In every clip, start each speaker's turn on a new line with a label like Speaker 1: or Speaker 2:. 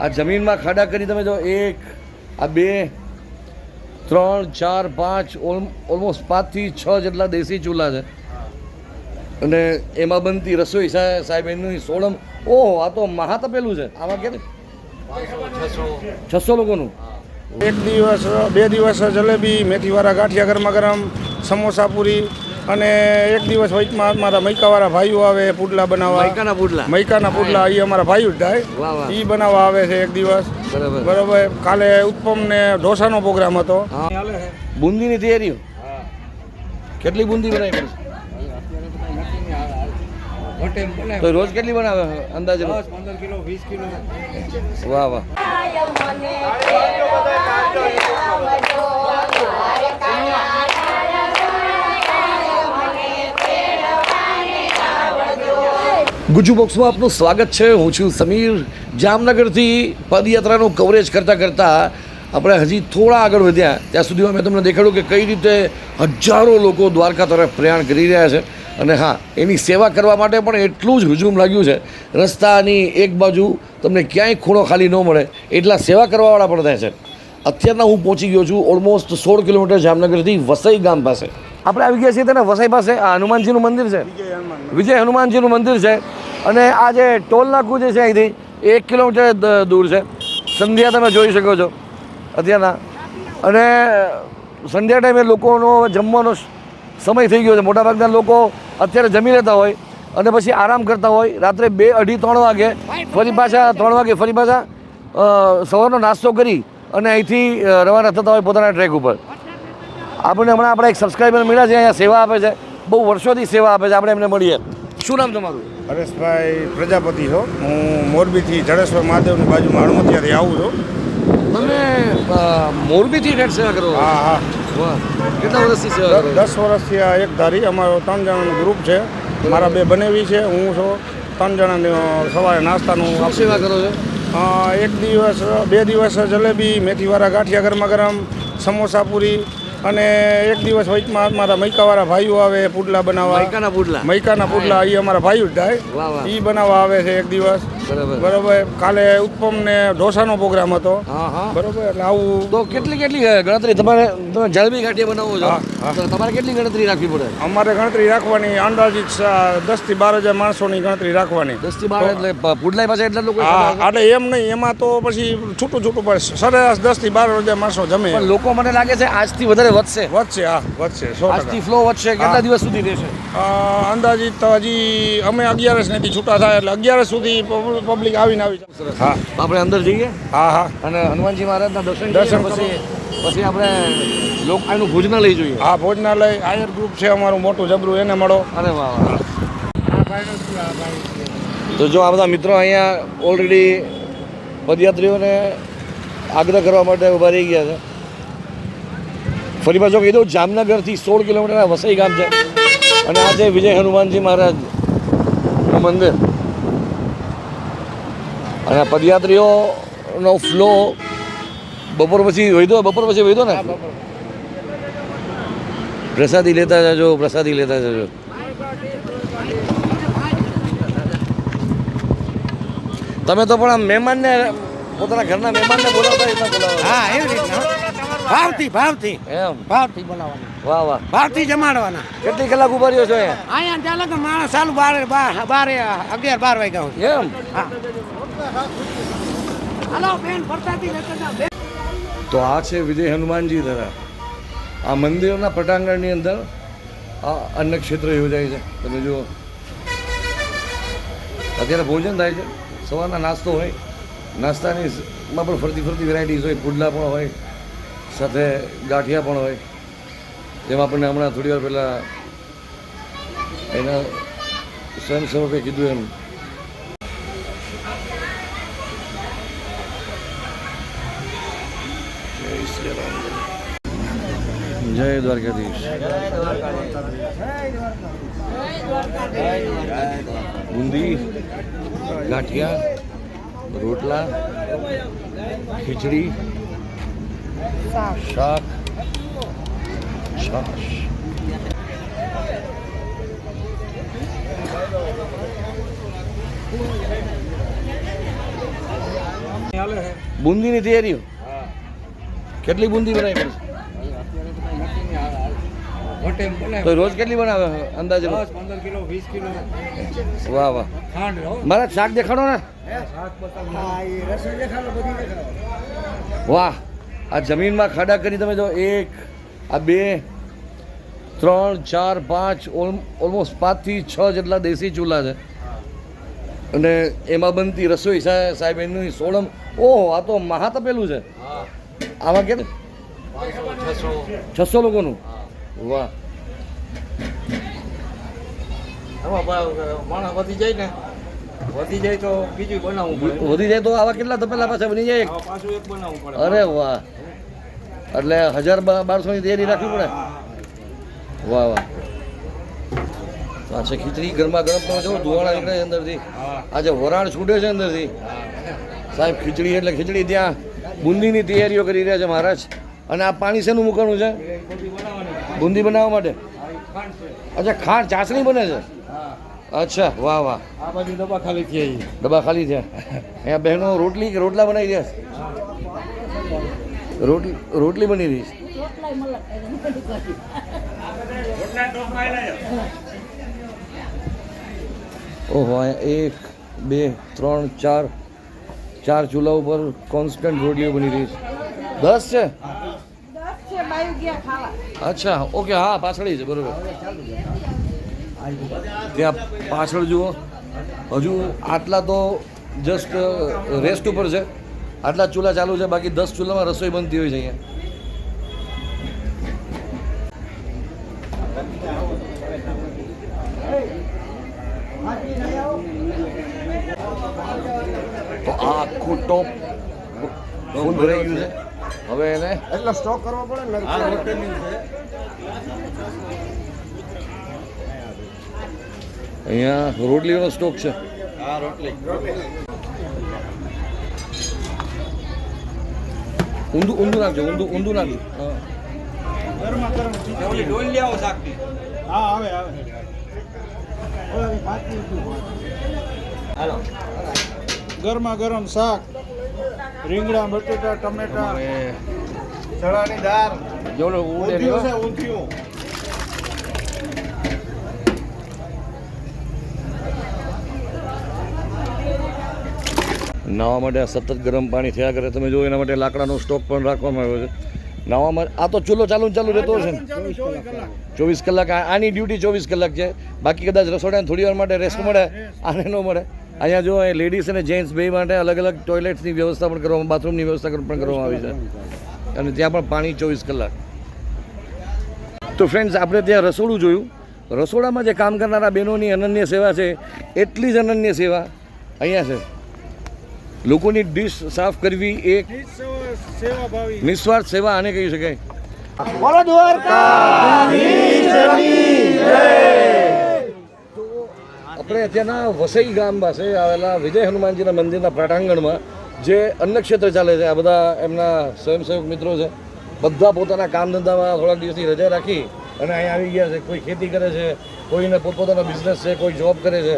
Speaker 1: આ જમીનમાં ખાડા કરી તમે જો, એક, આ બે, ત્રણ, ચાર, પાંચ ઓલમોસ્ટ પાંચથી છ જેટલા દેશી ચૂલા છે. અને એમાં બનતી રસોઈ સાહેબ, એની સોળમ, ઓહો, આ તો મહાતપેલું છે. આમાં કે છસો લોકોનું.
Speaker 2: એક દિવસ, બે દિવસ જલેબી, મેથીવાળા ગાંઠિયા ગરમા ગરમ, સમોસા પૂરી અને એક દિવસ વચમાં મારા મૈકાવાળા ભાઈઓ આવે પુડલા બનાવવા.
Speaker 1: મૈકાના પુડલા?
Speaker 2: મૈકાના પુડલા એ અમારા ભાઈઓ જ
Speaker 1: વાહ,
Speaker 2: થાય એ બનાવવા આવે છે એક દિવસ.
Speaker 1: બરાબર.
Speaker 2: બરોબર. કાલે ઉત્પમ ને ઢોસાનો પ્રોગ્રામ હતો.
Speaker 1: બુંદીની તૈયારીઓ? કેટલી બુંદી બનાવી તો રોજ કેટલી બનાવે અંદાજે?
Speaker 2: કિલો વીસ કિલો.
Speaker 1: વાહ વાહ. ગુજુ બોક્સમાં આપનું સ્વાગત છે. હું છું સમીર. જામનગરથી પદયાત્રાનું કવરેજ કરતાં કરતાં આપણે હજી થોડા આગળ વધ્યા. ત્યાં સુધીમાં મેં તમને દેખાડ્યું કે કઈ રીતે હજારો લોકો દ્વારકા તરફ પ્રયાણ કરી રહ્યા છે. અને હા એની સેવા કરવા માટે પણ એટલું જ હજુમ લાગ્યું છે. રસ્તાની એક બાજુ તમને ક્યાંય ખૂણો ખાલી ન મળે એટલા સેવા કરવાવાળા પણ થાય છે. અત્યારના હું પહોંચી ગયો છું ઓલમોસ્ટ સોળ કિલોમીટર જામનગરથી વસઈ ગામ પાસે. આપણે આવી ગયા છીએ તેના વસાઈ પાસે. આ હનુમાનજીનું મંદિર છે. વિજય હનુમાનજીનું મંદિર છે. અને આ જે ટોલ નાકું જે છે અહીંથી એક કિલોમીટર દૂર છે. સંધ્યા તમે જોઈ શકો છો, અત્યારના. અને સંધ્યા ટાઈમે લોકોનો જમવાનો સમય થઈ ગયો છે. મોટાભાગના લોકો અત્યારે જમી લેતા હોય અને પછી આરામ કરતા હોય. રાત્રે બે અઢી ત્રણ વાગે ફરી પાછા ત્રણ વાગે ફરી પાછા સવારનો નાસ્તો કરી અને અહીંથી રવાના થતા હોય પોતાના ટ્રેક ઉપર. આપણને હમણાં આપણા એક સબસ્ક્રાઈબર મળ્યા છે, અહીંયા સેવા આપે છે. બહુ વર્ષોથી સેવા આપે છે. આપણે એમને મળીએ. શું નામ તમારું?
Speaker 2: હરેશભાઈ પ્રજાપતિ છો હું મોરબીથી જડેશ્વર મહાદેવની બાજુમાં હળમતિયાથી આવું છું.
Speaker 1: તમે મોરબીથી નેટ સેવા કરો?
Speaker 2: હા હા.
Speaker 1: કેટલા વર્ષથી સેવા કરો?
Speaker 2: દસ વર્ષથી આ એક ધારી અમારો ત્રણ જણાનું ગ્રુપ છે. મારા બે બનેવી છે હું છું. ત્રણ જણાને સવારે નાસ્તાનું
Speaker 1: સેવા કરો છો?
Speaker 2: એક દિવસ બે દિવસ જલેબી મેથીવાળા ગાંઠિયા ગરમા ગરમ સમોસા પૂરી અને એક દિવસ વચમાં મારા મૈકાવાળા ભાઈઓ આવે પુડલા બનાવવા.
Speaker 1: મૈકાના પુડલા?
Speaker 2: મૈકાના પુડલા એ અમારા ભાઈઓ જ થાય. એ બનાવવા આવે છે એક દિવસ.
Speaker 1: બરાબર.
Speaker 2: કાલે ઉત્પમ ને ઢોસાનો પ્રોગ્રામ હતો. બરોબર એટલે આવું
Speaker 1: તો કેટલી કેટલી ગણતરી? તમારે તમે જલબી ગાંઠિયા બનાવો છો? તમારે કેટલી ગણતરી રાખવી પડે?
Speaker 2: અમારે ગણતરી રાખવાની અંદાજિત દસથી બાર હજાર માણસોની ગણતરી રાખવાની.
Speaker 1: દસથી બાર એટલે પુડલાઈ પાસે એટલા લોકો?
Speaker 2: એટલે એમ નહીં એમાં તો પછી છૂટું છૂટું પડે. સરેરાશ દસથી બાર હજાર માણસો જમે.
Speaker 1: લોકો મને લાગે છે આજથી વધારે વધશે.
Speaker 2: વધશે હા વધશે સો
Speaker 1: આજથી ફ્લો વધશે કેટલા દિવસ સુધી રહેશે?
Speaker 2: અંદાજિત તો હજી અમે અગિયારસ નથી છૂટા થાય એટલે અગિયારસ સુધી પબ્લિક આવીને આવી જશે. હા
Speaker 1: આપણે અંદર જઈએ?
Speaker 2: હા હા.
Speaker 1: અને હનુમાનજી મહારાજના દર્શન
Speaker 2: દર્શન
Speaker 1: પછી પછી આપણે લોક ભોજનાલય લઈ જોઈએ.
Speaker 2: હા ભોજનાલય આયર ગ્રુપ છે અમારું મોટું જબરું એને મળો.
Speaker 1: અરે વાહ વાહ. તો જો આ બધા મિત્રો અહીંયા ઓલરેડી પદયાત્રીઓને આગ્રહ કરવા માટે ઊભા રહી ગયા છે. ફરી પાછો કહી દઉં જામનગરથી સોળ કિલોમીટર વસઈ ગામ છે. અને આ છે વિજય હનુમાનજી મહારાજનું મંદિર. અને પદયાત્રીઓનો ફ્લો બપોર પછી વહીધો બપોર પછી વહીધો ને? પ્રસાદી લેતા જજો પ્રસાદી લેતા જજો. તમે તો પણ આમ મહેમાનને પોતાના ઘરના મહેમાનને બોલાવતા બોલાવો.
Speaker 3: હા એવી રીતના ભાવથી ભાવથી.
Speaker 1: એમ.
Speaker 3: ભાવથી બોલાવવાના.
Speaker 1: વાહ વાહ.
Speaker 3: ભાવથી જમાડવાના.
Speaker 1: કેટલી કલાક ઊભા રહ્યો છો અહીંયા?
Speaker 3: ત્યાં ચાલે માણસ ચાલુ બાર બાર અગિયાર બાર વાગ્યા સુધી.
Speaker 1: એમ?
Speaker 3: હા. હાલો બેન ફરતાથી લેતા
Speaker 1: તો આ છે વિજય હનુમાનજી ધરા આ મંદિરના પટાંગણની અંદર આ અન્નક્ષેત્ર યોજાય છે. તમે જુઓ. અત્યારે ભોજન થાય છે. સવારના નાસ્તો હોય. નાસ્તાની માં પણ ફરતી ફરતી વેરાયટીઝ હોય. પુડલા પણ હોય. સાથે ગાંઠિયા પણ હોય જેમાં આપણને હમણાં થોડી વાર પહેલાં એના સ્વયંસેવકે કીધું એમ જય શ્રી રામ જય દ્વારકાધીશ બુંદી ગાંઠિયા રોટલા ખીચડી શાક
Speaker 4: શાક છે
Speaker 1: બુંદીની તૈયારીઓ કેટલી બુંદી બનાવી પડશે તો રોજ કેટલી બનાવે અંદાજે
Speaker 4: દસ પંદર કિલો વીસ કિલો.
Speaker 1: વાહ વાહ. મારા શાક દેખાડો ને. વાહ. આ જમીનમાં ખાડા કરી તમે જો, એક, આ બે, ત્રણ, ચાર, પાંચ ઓલમોસ્ટ પાંચથી છ જેટલા દેશી ચૂલા છે. અને એમાં બનતી રસોઈ સાહેબ એનું સોળમ, ઓહો, આ તો મહાતપેલું છે. આમાં કે
Speaker 4: છસો
Speaker 1: લોકોનું. વાહ.
Speaker 4: વધી જાય ને. વધી જાય તો બીજું બનાવવું પડે.
Speaker 1: વધી જાય તો આવા કેટલા તપેલા પાછા બની જાય?
Speaker 4: પાછું એક બનાવવું પડે.
Speaker 1: અરે વાહ. એટલે હજાર બારસો બારસોની તૈયારી રાખવી પડે? વાહ વાહ. પાછી ખીચડી ગરમા ગરમ તમે જો ધુવાણા નીકળે અંદરથી. આજે વરાળ છૂટે છે અંદરથી. સાહેબ ખીચડી એટલે ખીચડી ત્યાં બુંદીની તૈયારીઓ કરી રહ્યા છે મહારાજ. અને આ પાણી શેનું મૂકવાનું છે? બુંદી બનાવવા માટે? અચ્છા ખાંડ ચાસણી બને છે? અચ્છા વાહ વાહ.
Speaker 4: આ બાજુ ડબ્બા ખાલી થઈ આવી
Speaker 1: ડબ્બા ખાલી થયા? અહીંયા બહેનો રોટલી કે રોટલા બનાવી રહ્યા છે. રોટલી રોટલી બની રહી છે. ઓહો અહીંયા એક બે ત્રણ ચાર ચાર ચૂલા ઉપર કોન્સ્ટન્ટ રોટલીઓ બની રહી છે. દસ છે? અચ્છા ઓકે હા પાછળ છે બરોબર. ત્યાં પાછળ જુઓ. હજુ આટલા તો જસ્ટ રેસ્ટ ઉપર છે. આટલા ચૂલા ચાલુ છે બાકી દસ ચૂલામાં રસોઈ બનતી હોય છે અહીંયા. તો આ આખું ટોપ ફૂલ ભરાઈ ગયું છે. હવે એને
Speaker 3: એટલો સ્ટોક કરવો પડે ને
Speaker 4: આ હોટલની છે
Speaker 1: અહીંયા રોટલીનો સ્ટોક છે.
Speaker 4: હા રોટલી.
Speaker 1: ઊંધું ઊંધું નાખજો ઊંધું ઊંધું નાખજો. હા.
Speaker 4: આવો આવે. આવે હાલો.
Speaker 2: ગરમા ગરમ શાક રીંગણા બટેટા ટમેટા ચણાની દાળ.
Speaker 1: જોડો
Speaker 2: ઊંધિયું છે ઊંધિયું.
Speaker 1: નાવા માટે સતત ગરમ પાણી થયા કરે, તમે જો એના માટે લાકડાનો સ્ટોક પણ રાખવામાં આવ્યો છે. નાવામાં આ તો ચૂલો ચાલુ ચાલુ રહેતો હશે ને? ચોવીસ કલાક આની ડ્યુટી ચોવીસ કલાક છે. બાકી કદાચ રસોડાને થોડી વાર માટે રેસ્ટ મળે, આને ન મળે. અહીંયા જો લેડીઝ અને જેન્ટ્સ બે માટે અલગ અલગ ટોયલેટ્સની વ્યવસ્થા પણ કરવામાં બાથરૂમની વ્યવસ્થા પણ કરવામાં આવી છે. અને ત્યાં પણ પાણી ચોવીસ કલાક. તો ફ્રેન્ડ્સ આપણે ત્યાં રસોડું જોયું. રસોડામાં જે કામ કરનારા બહેનોની અનન્ય સેવા છે, એટલી જ અનન્ય સેવા અહીંયા છે. લોકોની ડીશ સાફ કરવી
Speaker 2: એ
Speaker 1: નિસ્વાર્થ સેવા આને કહી શકાય.
Speaker 3: બોલો
Speaker 1: આપણે અત્યારના વસઈ ગામ પાસે આવેલા વિજય હનુમાનજીના મંદિરના પ્રાંગણમાં જે અન્નક્ષેત્ર ચાલે છે આ બધા એમના સ્વયંસેવક મિત્રો છે બધા પોતાના કામ ધંધામાં થોડાક દિવસની રજા રાખી અને અહીંયા આવી ગયા છે કોઈ ખેતી કરે છે કોઈને પોતપોતાનો બિઝનેસ છે કોઈ જોબ કરે છે.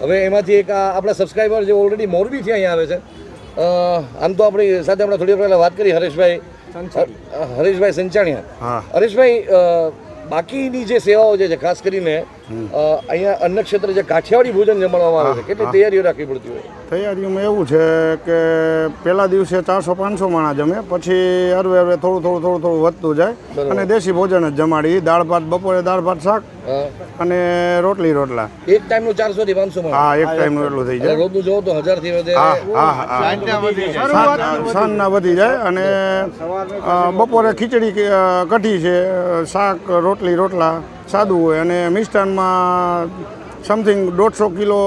Speaker 1: હવે એમાંથી એક આપણા સબસ્ક્રાઈબર જે ઓલરેડી મોરબીથી અહીંયા આવે છે. આમ તો આપણી સાથે હમણાં થોડી પહેલાં વાત કરી હરેશભાઈ. હરેશભાઈ સંચાણિયા. હરેશભાઈ બાકીની જે સેવાઓ જે છે ખાસ કરીને અહીંયા અન્ન ક્ષેત્રે જે કાઠિયાવાડી ભોજન જમાડવામાં આવે છે કેટલી તૈયારીઓ રાખવી પડતી હોય?
Speaker 2: તૈયારીઓમાં એવું છે કે પહેલા દિવસે ચારસો પાંચસો માણા જમે પછી હરવે હરવે થોડું થોડું થોડું થોડું વધતું જાય અને દેશી ભોજન જ જમાડી દાળ ભાત બપોરે દાળ ભાત શાક અને રોટલી રોટલા.
Speaker 1: એક ટાઈમનું ચારસો થી પાંચસો
Speaker 2: હા એક ટાઈમનું એટલું થઈ જાય.
Speaker 1: રોજનું જોવો તો હજારથી વધે.
Speaker 2: હા હા હા. સાંજ- સાંજના વધી જાય અને બપોરે ખીચડી કે, કઢી છે શાક રોટલી રોટલા. સાદું હોય અને મિષ્ટાનમાં સમથિંગ દોઢસો કિલો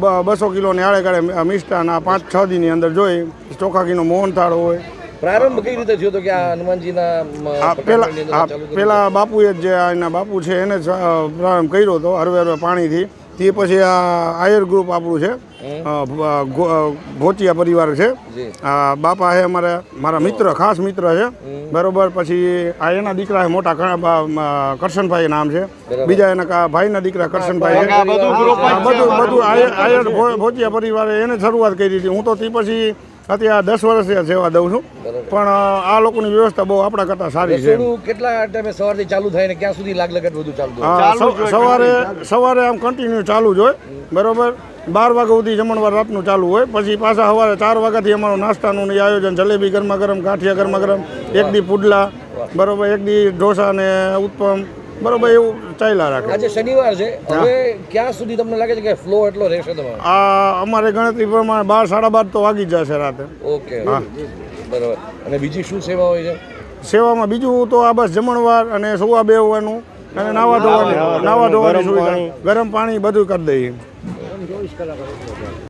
Speaker 2: બસો બસો કિલોની આડે કાળે મિષ્ટાન આ પાંચ છ દિનની અંદર જોઈ. ચોખાકીનો મોહનથાળો હોય.
Speaker 1: પ્રારંભ કઈ રીતે થયો તો કે આ હનુમાનજીના
Speaker 2: પેલા? પેલા બાપુએ જ એના બાપુ છે એને પ્રારંભ કર્યો હતો હરવે હરવે પાણીથી. તે પછી આ આયર ગ્રુપ આપણું છે. અ, ભ- ગો- અ, ભોચિયા પરિવાર છે. બાપા છે અમારા મારા મિત્ર ખાસ મિત્ર છે. બરોબર પછી આ એના દીકરા છે મોટા કરશનભાઈ નામ છે. બીજા એના ભાઈના દીકરા કરશનભાઈ છે.
Speaker 1: બધું
Speaker 2: બધું આયર ભોચિયા પરિવારે એને શરૂઆત કરી હતી. હું તો તે પછી અત્યારે દસ વર્ષથી આ સેવા દઉં છું. પણ આ લોકોની વ્યવસ્થા બહુ આપણા કરતાં સારી છે.
Speaker 1: કેટલા ટાઈમે સવારથી ચાલુ થાય ને ક્યાં સુધી લાગ લગત બધું
Speaker 2: સવ- સવારે સવારે આમ કન્ટિન્યુ ચાલુ જ હોય. બરોબર? બાર વાગ્યા સુધી જમણવાર રાતનું ચાલુ હોય. પછી પાછા સવારે ચાર વાગ્યાથી અમારું નાસ્તાનું ને આયોજન જલેબી ગરમા ગરમ ગાંઠિયા ગરમા ગરમ એક દી પુડલા બરોબર એક દી ઢોસા ને ઉત્પમ બરોબર એવું ચાલ્યા રાખે.
Speaker 1: આજે શનિવાર છે. હવે ક્યાં સુધી તમને લાગે છે કે ફ્લો એટલો રહેશે તમારો?
Speaker 2: આ અમારે ગણતરી પ્રમાણે બાર સાડા બાર તો વાગી જ જશે રાતે.
Speaker 1: ઓકે બરોબર. અને બીજી શું સેવા હોય છે?
Speaker 2: સેવામાં બીજું તો આ બસ જમણવાર અને સુવા બેહવાનું અને નાવા ધોવાની નાવા ધોવાની સુવિધા. ગરમ પાણી બધું કરી દઈએ. পরিষ্কার আবার